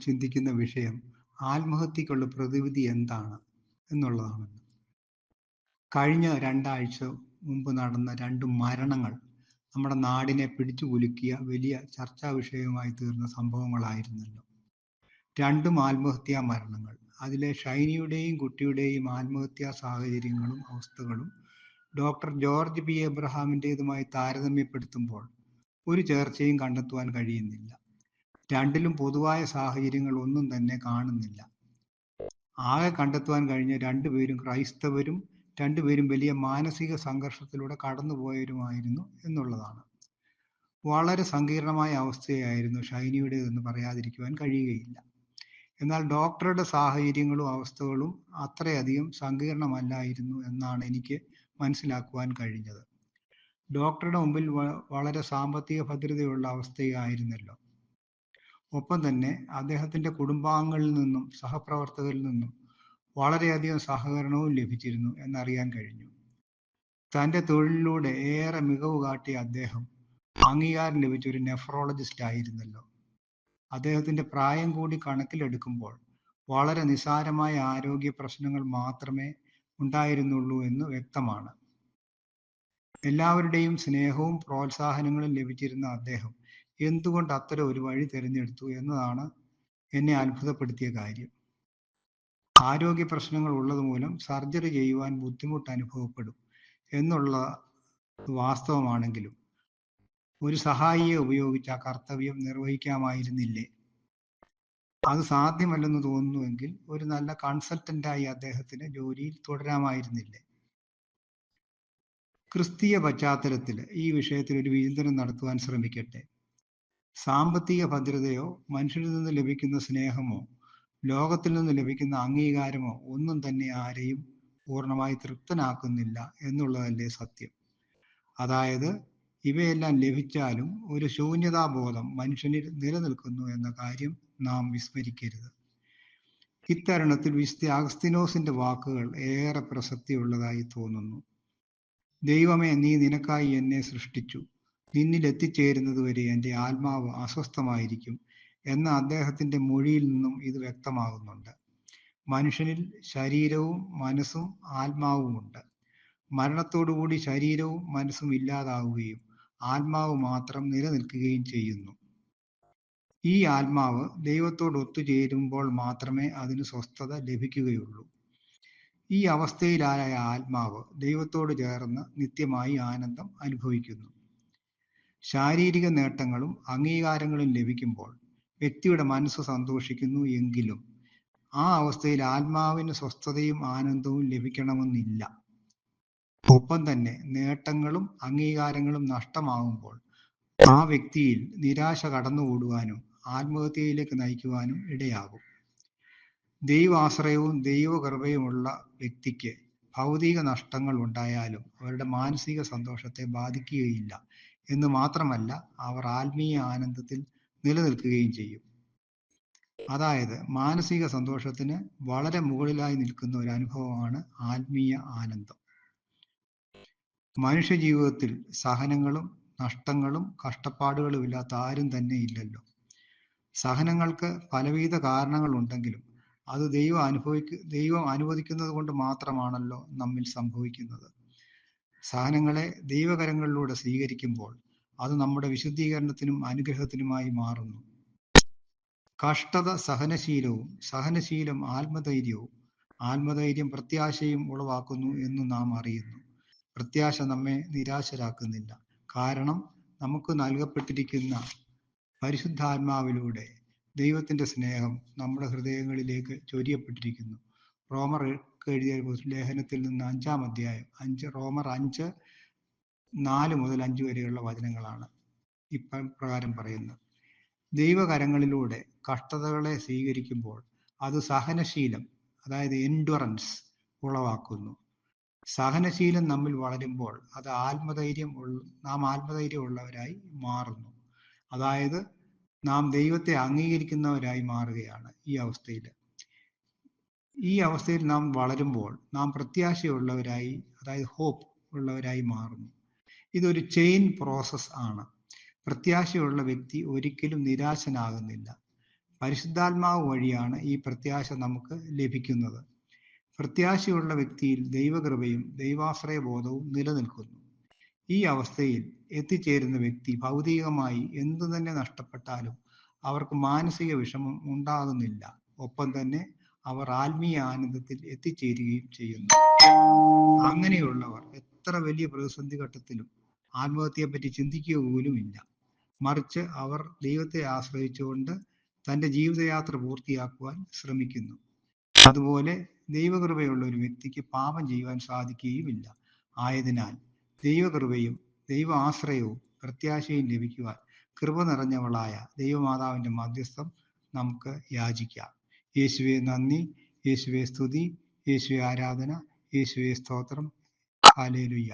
ചിന്തിക്കുന്ന വിഷയം ആത്മഹത്യക്കുള്ള പ്രതിവിധി എന്താണ് എന്നുള്ളതാണ്. കഴിഞ്ഞ രണ്ടാഴ്ച മുമ്പ് നടന്ന രണ്ട് മരണങ്ങൾ നമ്മുടെ നാടിനെ പിടിച്ചു കുലുക്കിയ വലിയ ചർച്ചാ വിഷയമായി തീർന്ന സംഭവങ്ങളായിരുന്നല്ലോ. രണ്ടും ആത്മഹത്യാ മരണങ്ങൾ. അതിലെ ഷൈനിയുടെയും കുട്ടിയുടെയും ആത്മഹത്യാ സാഹചര്യങ്ങളും അവസ്ഥകളും ഡോക്ടർ ജോർജ് പി. എബ്രഹാമിന്റെതുമായി താരതമ്യപ്പെടുത്തുമ്പോൾ ഒരു ചേർച്ചയും കണ്ടെത്തുവാൻ കഴിയുന്നില്ല. രണ്ടിലും പൊതുവായ സാഹചര്യങ്ങൾ ഒന്നും തന്നെ കാണുന്നില്ല. ആകെ കണ്ടെത്തുവാൻ കഴിഞ്ഞ രണ്ടുപേരും ക്രൈസ്തവരും രണ്ടുപേരും വലിയ മാനസിക സംഘർഷത്തിലൂടെ കടന്നുപോയവരുമായിരുന്നു എന്നുള്ളതാണ്. വളരെ സങ്കീർണമായ അവസ്ഥയായിരുന്നു ഷൈനിയുടേതെന്ന് പറയാതിരിക്കുവാൻ കഴിയുകയില്ല. എന്നാൽ ഡോക്ടറുടെ സാഹചര്യങ്ങളും അവസ്ഥകളും അത്രയധികം സങ്കീർണമല്ലായിരുന്നു എന്നാണ് എനിക്ക് മനസ്സിലാക്കുവാൻ കഴിഞ്ഞത്. ഡോക്ടറുടെ മുമ്പിൽ വളരെ സാമ്പത്തിക ഭദ്രതയുള്ള അവസ്ഥയായിരുന്നല്ലോ. ഒപ്പം തന്നെ അദ്ദേഹത്തിന്റെ കുടുംബാംഗങ്ങളിൽ നിന്നും സഹപ്രവർത്തകരിൽ നിന്നും വളരെയധികം സഹകരണവും ലഭിച്ചിരുന്നു എന്നറിയാൻ കഴിഞ്ഞു. തന്റെ തൊഴിലിലൂടെ ഏറെ മികവ് കാട്ടിയ അദ്ദേഹം അംഗീകാരം ലഭിച്ച ഒരു നെഫ്രോളജിസ്റ്റ് ആയിരുന്നല്ലോ. അദ്ദേഹത്തിന്റെ പ്രായം കൂടി കണക്കിലെടുക്കുമ്പോൾ വളരെ നിസാരമായ ആരോഗ്യ പ്രശ്നങ്ങൾ മാത്രമേ ഉണ്ടായിരുന്നുള്ളൂ എന്ന് വ്യക്തമാണ്. എല്ലാവരുടെയും സ്നേഹവും പ്രോത്സാഹനങ്ങളും ലഭിച്ചിരുന്ന അദ്ദേഹം എന്തുകൊണ്ട് അത്തരം ഒരു വഴി തിരഞ്ഞെടുത്തു എന്നതാണ് എന്നെ അത്ഭുതപ്പെടുത്തിയ കാര്യം. ആരോഗ്യ പ്രശ്നങ്ങൾ ഉള്ളത് മൂലം സർജറി ചെയ്യുവാൻ ബുദ്ധിമുട്ട് അനുഭവപ്പെടും എന്നുള്ള വാസ്തവമാണെങ്കിലും ഒരു സഹായിയെ ഉപയോഗിച്ച് ആ കർത്തവ്യം നിർവഹിക്കാമായിരുന്നില്ലേ? അത് സാധ്യമല്ലെന്ന് തോന്നുന്നുവെങ്കിൽ ഒരു നല്ല കൺസൾട്ടന്റായി അദ്ദേഹത്തിന് ജോലിയിൽ തുടരാമായിരുന്നില്ലേ? ക്രിസ്തീയ പശ്ചാത്തലത്തിൽ ഈ വിഷയത്തിൽ ഒരു വിചിന്തനം നടത്തുവാൻ ശ്രമിക്കട്ടെ. സാമ്പത്തിക ഭദ്രതയോ മനുഷ്യരിൽ നിന്ന് ലഭിക്കുന്ന സ്നേഹമോ ലോകത്തിൽ നിന്ന് ലഭിക്കുന്ന അംഗീകാരമോ ഒന്നും തന്നെ ആരെയും പൂർണമായി തൃപ്തനാക്കുന്നില്ല എന്നുള്ളതല്ലേ സത്യം. അതായത് ഇവയെല്ലാം ലഭിച്ചാലും ഒരു ശൂന്യതാബോധം മനുഷ്യനിൽ നിലനിൽക്കുന്നു എന്ന കാര്യം നാം വിസ്മരിക്കരുത്. ഇത്തരുണത്തിൽ വിശുദ്ധ അഗസ്തിനോസിന്റെ വാക്കുകൾ ഏറെ പ്രസക്തിയുള്ളതായി തോന്നുന്നു. ദൈവമേ നീ നിനക്കായി എന്നെ സൃഷ്ടിച്ചു. നിന്നിൽ എത്തിച്ചേരുന്നത് വരെ എന്റെ ആത്മാവ് അസ്വസ്ഥമായിരിക്കും എന്ന അദ്ദേഹത്തിന്റെ മൊഴിയിൽ നിന്നും ഇത് വ്യക്തമാകുന്നുണ്ട്. മനുഷ്യനിൽ ശരീരവും മനസ്സും ആത്മാവുമുണ്ട്. മരണത്തോടുകൂടി ശരീരവും മനസ്സും ഇല്ലാതാവുകയും ആത്മാവ് മാത്രം നിലനിൽക്കുകയും ചെയ്യുന്നു. ഈ ആത്മാവ് ദൈവത്തോട് ഒത്തുചേരുമ്പോൾ മാത്രമേ അതിന് സ്വസ്ഥത ലഭിക്കുകയുള്ളൂ. ഈ അവസ്ഥയിലായ ആത്മാവ് ദൈവത്തോട് ചേർന്ന് നിത്യമായി ആനന്ദം അനുഭവിക്കുന്നു. ശാരീരിക നേട്ടങ്ങളും അംഗീകാരങ്ങളും ലഭിക്കുമ്പോൾ വ്യക്തിയുടെ മനസ്സ് സന്തോഷിക്കുന്നു എങ്കിലും ആ അവസ്ഥയിൽ ആത്മാവിന് സ്വസ്ഥതയും ആനന്ദവും ലഭിക്കണമെന്നില്ല. ഒപ്പം തന്നെ നേട്ടങ്ങളും അംഗീകാരങ്ങളും നഷ്ടമാകുമ്പോൾ ആ വ്യക്തിയിൽ നിരാശ കടന്നുകൂടുവാനും ആത്മഹത്യയിലേക്ക് നയിക്കുവാനും ഇടയാകും. ദൈവാശ്രയവും ദൈവകൃപയുമുള്ള വ്യക്തിക്ക് ഭൗതിക നഷ്ടങ്ങൾ ഉണ്ടായാലും അവരുടെ മാനസിക സന്തോഷത്തെ ബാധിക്കുകയില്ല. എന്ന് മാത്രമല്ല അവർ ആത്മീയ ആനന്ദത്തിൽ നിലനിൽക്കുകയും ചെയ്യും. അതായത് മാനസിക സന്തോഷത്തിന് വളരെ മുകളിലായി നിൽക്കുന്ന ഒരു അനുഭവമാണ് ആത്മീയ ആനന്ദം. മനുഷ്യ ജീവിതത്തിൽ സഹനങ്ങളും നഷ്ടങ്ങളും കഷ്ടപ്പാടുകളും ഇല്ലാത്ത ആരും തന്നെ ഇല്ലല്ലോ. സഹനങ്ങൾക്ക് പലവിധ കാരണങ്ങൾ ഉണ്ടെങ്കിലും അത് ദൈവം അനുഭവിക്ക ദൈവം അനുവദിക്കുന്നത് കൊണ്ട് മാത്രമാണല്ലോ നമ്മിൽ സംഭവിക്കുന്നത്. സഹനങ്ങളെ ദൈവകരങ്ങളിലൂടെ സ്വീകരിക്കുമ്പോൾ അത് നമ്മുടെ വിശുദ്ധീകരണത്തിനും അനുഗ്രഹത്തിനുമായി മാറുന്നു. കഷ്ടത സഹനശീലവും സഹനശീലം ആത്മധൈര്യവും ആത്മധൈര്യം പ്രത്യാശയും ഉളവാക്കുന്നു എന്ന് നാം അറിയുന്നു. പ്രത്യാശ നമ്മെ നിരാശരാക്കുന്നില്ല. കാരണം നമുക്ക് നൽകപ്പെട്ടിരിക്കുന്ന പരിശുദ്ധാത്മാവിലൂടെ ദൈവത്തിന്റെ സ്നേഹം നമ്മുടെ ഹൃദയങ്ങളിലേക്ക് ചൊരിയപ്പെട്ടിരിക്കുന്നു. റോമർ എഴുതിയ ലേഖനത്തിൽ നിന്ന് അഞ്ചാം അധ്യായം അഞ്ച് റോമർ അഞ്ച് നാല് മുതൽ അഞ്ച് വരെയുള്ള വചനങ്ങളാണ് ഇപ്പം പ്രകാരം പറയുന്നത്. ദൈവകരങ്ങളിലൂടെ കഷ്ടതകളെ സ്വീകരിക്കുമ്പോൾ അത് സഹനശീലം അതായത് എൻഡുറൻസ് ഉളവാക്കുന്നു. സഹനശീലം നമ്മിൽ വളരുമ്പോൾ അത് ആത്മധൈര്യം നാം ആത്മധൈര്യം ഉള്ളവരായി മാറുന്നു. അതായത് നാം ദൈവത്തെ അംഗീകരിക്കുന്നവരായി മാറുകയാണ് ഈ അവസ്ഥയിൽ. ഈ അവസ്ഥയിൽ നാം വളരുമ്പോൾ നാം പ്രത്യാശയുള്ളവരായി അതായത് ഹോപ്പ് ഉള്ളവരായി മാറുന്നു. ഇതൊരു ചെയിൻ പ്രോസസ് ആണ്. പ്രത്യാശയുള്ള വ്യക്തി ഒരിക്കലും നിരാശനാകുന്നില്ല. പരിശുദ്ധാത്മാവ് വഴിയാണ് ഈ പ്രത്യാശ നമുക്ക് ലഭിക്കുന്നത്. പ്രത്യാശയുള്ള വ്യക്തിയിൽ ദൈവകൃപയും ദൈവാശ്രയ ബോധവും നിലനിൽക്കുന്നു. ഈ അവസ്ഥയിൽ എത്തിച്ചേരുന്ന വ്യക്തി ഭൗതികമായി എന്തു തന്നെ നഷ്ടപ്പെട്ടാലും അവർക്ക് മാനസിക വിഷമം ഉണ്ടാകുന്നില്ല. ഒപ്പം തന്നെ അവർ ആത്മീയ ആനന്ദത്തിൽ എത്തിച്ചേരുകയും ചെയ്യുന്നു. അങ്ങനെയുള്ളവർ എത്ര വലിയ പ്രതിസന്ധി ഘട്ടത്തിലും ആത്മഹത്യയെ പറ്റി ചിന്തിക്കുക പോലുമില്ല. മറിച്ച് അവർ ദൈവത്തെ ആശ്രയിച്ചുകൊണ്ട് തന്റെ ജീവിതയാത്ര പൂർത്തിയാക്കുവാൻ ശ്രമിക്കുന്നു. അതുപോലെ ദൈവകൃപയുള്ള ഒരു വ്യക്തിക്ക് പാപം ചെയ്യുവാൻ സാധിക്കുകയുമില്ല. ആയതിനാൽ ദൈവകൃപയും ദൈവ ആശ്രയവും പ്രത്യാശയും ലഭിക്കുവാൻ കൃപ നിറഞ്ഞവളായ ദൈവമാതാവിന്റെ മധ്യസ്ഥം നമുക്ക് യാചിക്കാം. യേശുവെ നന്ദി. യേശുവെ സ്തുതി. യേശുവെ ആരാധന. യേശുവെ സ്തോത്രം. ഹാലേലുയ്യ